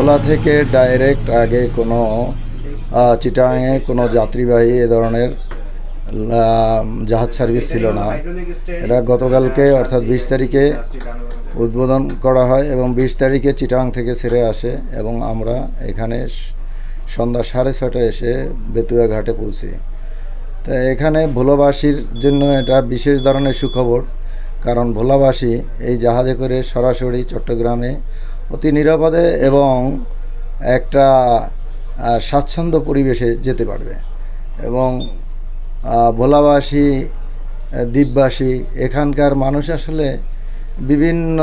ভোলা থেকে ডাইরেক্ট আগে কোনো চিটাংয়ে কোনো যাত্রীবাহী এ ধরনের জাহাজ সার্ভিস ছিল না। এটা গতকালকে অর্থাৎ বিশ তারিখে উদ্বোধন করা হয় এবং বিশ তারিখে চিটাং থেকে ছেড়ে আসে এবং আমরা এখানে সন্ধ্যা সাড়ে ছটায় এসে বেতুয়া ঘাটে পৌঁছি। তো এখানে ভোলাবাসীর জন্য এটা বিশেষ ধরনের সুখবর, কারণ ভোলাবাসী এই জাহাজে করে সরাসরি চট্টগ্রামে অতি নিরাপদে এবং একটা স্বাচ্ছন্দ্য পরিবেশে যেতে পারবে। এবং ভোলাবাসী, দ্বীপবাসী, এখানকার মানুষ আসলে বিভিন্ন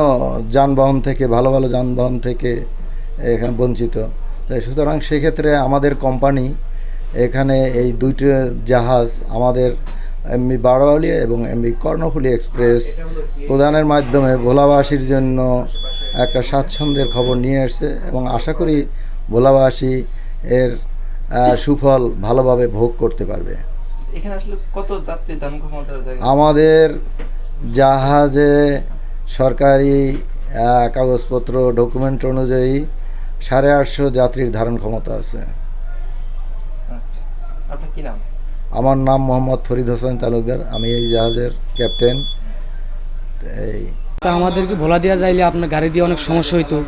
যানবাহন থেকে, ভালো ভালো যানবাহন থেকে এখানে বঞ্চিত। তাই সুতরাং সেক্ষেত্রে আমাদের কোম্পানি এখানে এই দুইটা জাহাজ, আমাদের এমবি বারোয়ালিয়া এবং এমবি কর্ণফুলী এক্সপ্রেস প্রদানের মাধ্যমে ভোলাবাসীর জন্য একটা স্বাচ্ছন্দ্যের খবর নিয়ে এসছে এবং আশা করি ভোলাবাসী এর সুফল ভালোভাবে ভোগ করতে পারবে। এখানে আসলে কত যাত্রী দাম ক্ষমতার জায়গা আমাদের জাহাজে সরকারি কাগজপত্র ডকুমেন্ট অনুযায়ী সাড়ে আটশো যাত্রীর ধারণ ক্ষমতা আছে। আচ্ছা। আপনার কি নাম? আমার নাম মোহাম্মদ ফরিদ হোসেন তালুকদার আমি এই জাহাজের ক্যাপ্টেন। এই তা আমাদেরকে ভোলা দেওয়া যাইলে আপনার গাড়ি দিয়ে অনেক সমস্যা হইতো।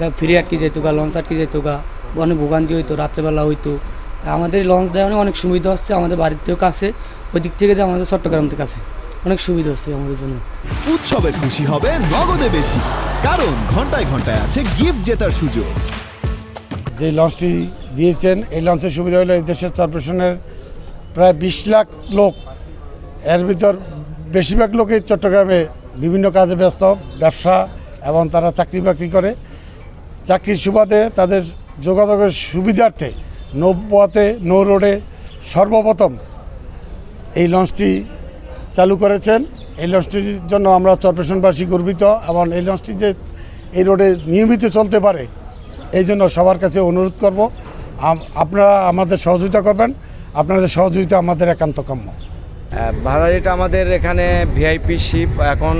গা- ফিরে আটকে যেত গা লঞ্চ আটকে যেত গা অনেক ভোগান্তি হইতো রাত্রেবেলা হইতো। আমাদের লঞ্চ দেওয়া অনেক সুবিধা হচ্ছে আমাদের বাড়ির থেকেও কাছে ওই দিক থেকে যে আমাদের চট্টগ্রাম থেকে কাছে। অনেক সুবিধা হচ্ছে আমাদের জন্য। উৎসবের খুশি হবে নগদে বেশি কারণ ঘন্টায় ঘন্টায় আছে গিফট জেতার সুযোগ। যে লঞ্চটি দিয়েছেন এই লঞ্চের সুবিধা হলো এই দেশের কর্পোরেশনের প্রায় বিশ লাখ লোক এর ভিতর বেশিরভাগ লোকই চট্টগ্রামে বিভিন্ন কাজে ব্যস্ত, ব্যবসা এবং তারা চাকরি বাকরি করে। চাকরির সুবাদে তাদের যোগাযোগের সুবিধার্থে নৌপথে নৌ রোডে সর্বপ্রথম এই লঞ্চটি চালু করেছেন। এই লঞ্চটির জন্য আমরা চরপেশনবাসী গর্বিত এবং এই লঞ্চটি যে এই রোডে নিয়মিত চলতে পারে, এই জন্য সবার কাছে অনুরোধ করব। আপনারা আমাদের সহযোগিতা করবেন। আপনাদের সহযোগিতা আমাদের একান্ত কাম্য। ভাড়া রেট আমাদের এখানে ভিআইপি শিপ এখন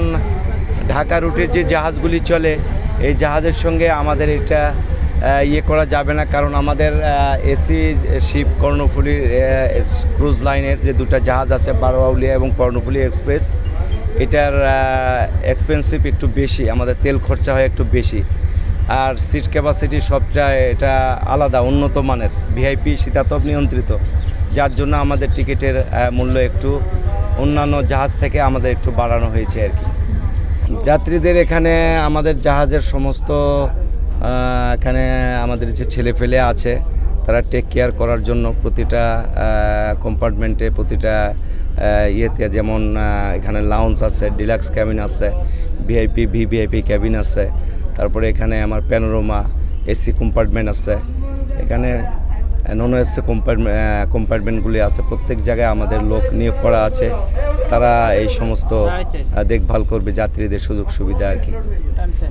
ঢাকা রুটের যে জাহাজগুলি চলে, এই জাহাজের সঙ্গে আমাদের এটা ইয়ে করা যাবে না, কারণ আমাদের এসি শিপ কর্ণফুলি ক্রুজ লাইনের যে দুটো জাহাজ আছে বারোয়াউলিয়া এবং কর্ণফুলি এক্সপ্রেস এটার এক্সপেন্সিভ একটু বেশি, আমাদের তেল খরচা হয় একটু বেশি। আর সিট ক্যাপাসিটি সবটা এটা আলাদা, উন্নত মানের ভিআইপি শীতাতপ নিয়ন্ত্রিত। যার জন্য আমাদের টিকিটের মূল্য একটু অন্যান্য জাহাজ থেকে আমাদের একটু বাড়ানো হয়েছে আর কি। যাত্রীদের এখানে আমাদের জাহাজের সমস্ত এখানে আমাদের যে ছেলেফেলে আছে, তারা টেক কেয়ার করার জন্য প্রতিটা কম্পার্টমেন্টে প্রতিটা ইয়েতে যেমন এখানে লাউন্স আছে ডিলাক্স ক্যাবিন আছে ভিআইপি ভিভিআইপি ক্যাবিন আছে, তারপরে এখানে আমার প্যানোরোমা এসি কম্পার্টমেন্ট আছে, এখানে নন এসি কম্পার্টমেন্ট কম্পার্টমেন্টগুলি আছে। প্রত্যেক জায়গায় আমাদের লোক নিয়োগ করা আছে। তারা এই সমস্ত দেখভাল করবে যাত্রীদের সুযোগ সুবিধা আর কি।